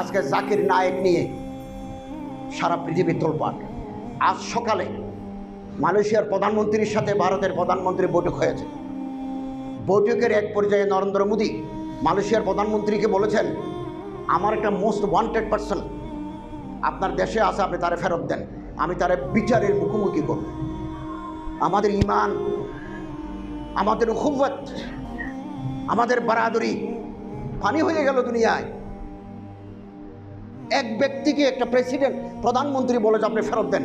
আজকে জাকির নায়েক নিয়ে সারা পৃথিবী তোলপাট। আজ সকালে মালয়েশিয়ার প্রধানমন্ত্রীর সাথে ভারতের প্রধানমন্ত্রী বৈঠক হয়েছে। বৈঠকের এক পর্যায়ে নরেন্দ্র মোদী মালয়েশিয়ার প্রধানমন্ত্রীকে বলেছেন, আমার একটা মোস্ট ওয়ান্টেড পার্সন আপনার দেশে আছে, আপনি তারে ফেরত দেন। আমি তারে বিচারের মুখোমুখি করব। আমাদের ইমান, আমাদের উখুবত, আমাদের বারাদরি পানি হয়ে গেল দুনিয়ায়। এক ব্যক্তিকে একটা প্রেসিডেন্ট প্রধানমন্ত্রী বলে যে আপনি ফেরত দেন।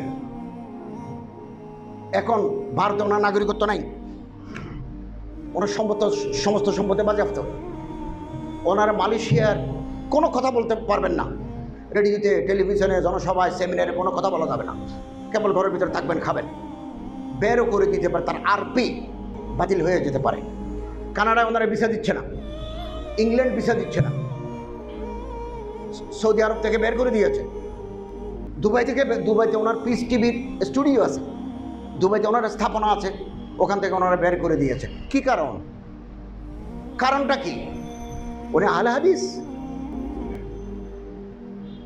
এখন ভারতে ওনার নাগরিকত্ব নাই। ওনার সম্পদ সমস্ত সম্পদে বাজেয়াপ্ত। ওনার মালয়েশিয়ার কোনো কথা বলতে পারবেন না। রেডিওতে, টেলিভিশনে, জনসভায়, সেমিনারে কোনো কথা বলা যাবে না। কেবল ঘরের ভিতরে থাকবেন, খাবেন। বেরও করে দিতে পারে, তার আরপি বাতিল হয়ে যেতে পারে। কানাডায় ওনারা ভিসা দিচ্ছে না। ইংল্যান্ড ভিসা দিচ্ছে না। সৌদি আরব থেকে বের করে দিয়েছে। দুবাই থেকে দুবাইতে ওনার পিস টিভির স্টুডিও আছে। দুবাইতে ওনার স্থাপনা আছে। ওখান থেকে ওনারা বের করে দিয়েছে। কি কারণ? কারণটা কি? উনি আহলে হাদিস।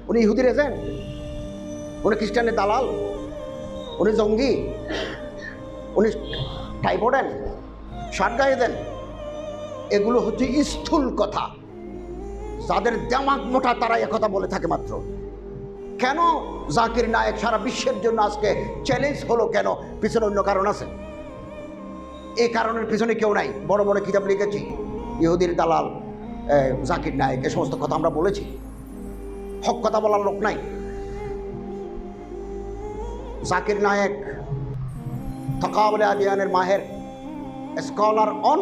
উনি ইহুদির এজেন্ট উনি খ্রিস্টানের দালাল। উনি জঙ্গি। উনি টাইপোডেন শার্ট গায়ে দেন এগুলো হচ্ছে স্থূল কথা। যাদের দেমাগ মোটা, তারা একথা বলে থাকে মাত্র। কেন জাকির নায়েক সারা বিশ্বের জন্য আজকে চ্যালেঞ্জ হলো কেন? পিছনে অন্য কারণ আছে। এই কারণের পিছনে কেউ নাই। বড় বড় কিতাব লিখেছি। ইহুদির দালাল জাকির নায়ক, এ সমস্ত কথা আমরা বলেছি। হক কথা বলার লোক নাই। জাকির নায়েক থকাবলে আদিয়ানের মাহের scholar on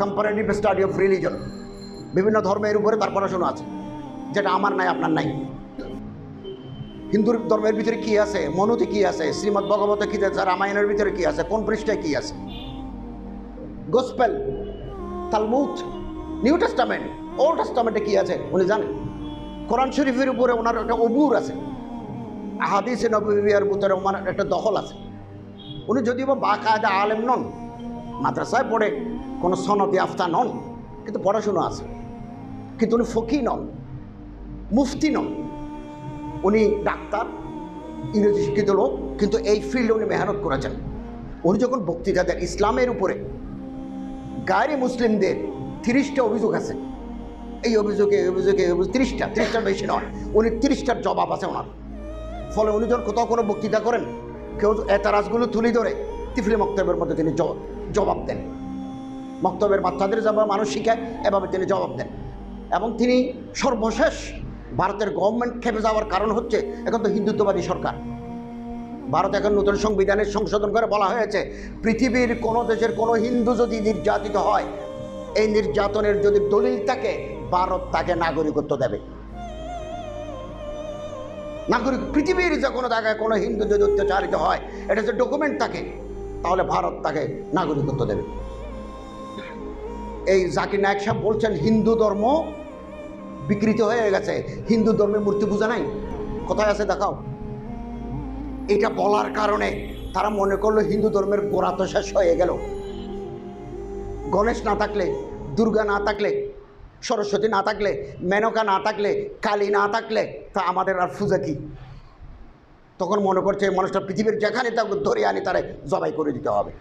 comparative study of religion বিভিন্ন ধর্মের উপরে তার পড়াশোনা আছে, যেটা আমার নাই, আপনার নাই। হিন্দু ধর্মের ভিতরে কি আছে? মনুতে কি আছে? শ্রীমদ ভগবতে কি আছে? রামায়ণের ভিতরে কি আছে? কোন পৃষ্ঠায় কি আছে? Gospel Talmud new testament, old টেস্টামেন্টে কি আছে? উনি জানেন। কোরআন শরীফের উপরে ওনার একটা অবুর আছে। আহাদিসে নবীর ভিতরে ওনার একটা দখল আছে। উনি যদিও বা বাকায়দা আলেম নন, মাদ্রাসায় পড়ে, কোনো সনদি আফতা নন, কিন্তু পড়াশুনো আছে। কিন্তু উনি ফকি নন, মুফতি নন। উনি ডাক্তার, ইংরেজি শিক্ষিত লোক, কিন্তু এই ফিল্ডে উনি মেহনত করেছেন। উনি যখন বক্তৃতা দেন ইসলামের উপরে গায়ে মুসলিমদের তিরিশটা অভিযোগ আছে। এই অভিযোগে এই অভিযোগে, এই অভিযোগ তিরিশটা, তিরিশটার বেশি নয়, উনি তিরিশটার জবাব আছে ওনার। ফলে উনি যখন কোথাও কোনো বক্তৃতা করেন, কেউ এতারাজগুলো তুলে ধরে তিফলি মক্তবের মধ্যে তিনি জবাব দেন। মক্তবের বাচ্চাদের যেভাবে মানুষ শিখায়, এভাবে তিনি জবাব দেন। এবং তিনি সর্বশেষ ভারতের গভর্নমেন্ট খেপে যাওয়ার কারণ হচ্ছে এখন তো হিন্দুত্ববাদী সরকার। ভারত এখন নতুন সংবিধানের সংশোধন করে বলা হয়েছে, পৃথিবীর কোনো দেশের কোনো হিন্দু যদি নির্যাতিত হয়, এই নির্যাতনের যদি দলিল থাকে, ভারত তাকে নাগরিকত্ব দেবে। নাগরিক, পৃথিবীর যে কোনো জায়গায় কোনো হিন্দু যদি অত্যাচারিত হয়, এটা যে ডকুমেন্ট থাকে, তাহলে ভারত তাকে নাগরিকত্ব দেবে। এই জাকির নায়ক সাহেব বলছেন, হিন্দু ধর্ম বিকৃত হয়ে গেছে। হিন্দু ধর্মের মূর্তি পূজা নাই? কোথায় আছে দেখাও। এটা বলার কারণে তারা মনে করল হিন্দু ধর্মের গোড়া তো শেষ হয়ে গেল। গণেশ না থাকলে, দুর্গা না থাকলে, সরস্বতী না থাকলে, মেনকা না থাকলে, কালী না থাকলে, তা আমাদের আর পূজা কি? তখন মনে করছে মানুষটা পৃথিবীর যেখানে তাকে ধরে আনি তারা জবাই করে দিতে হবে।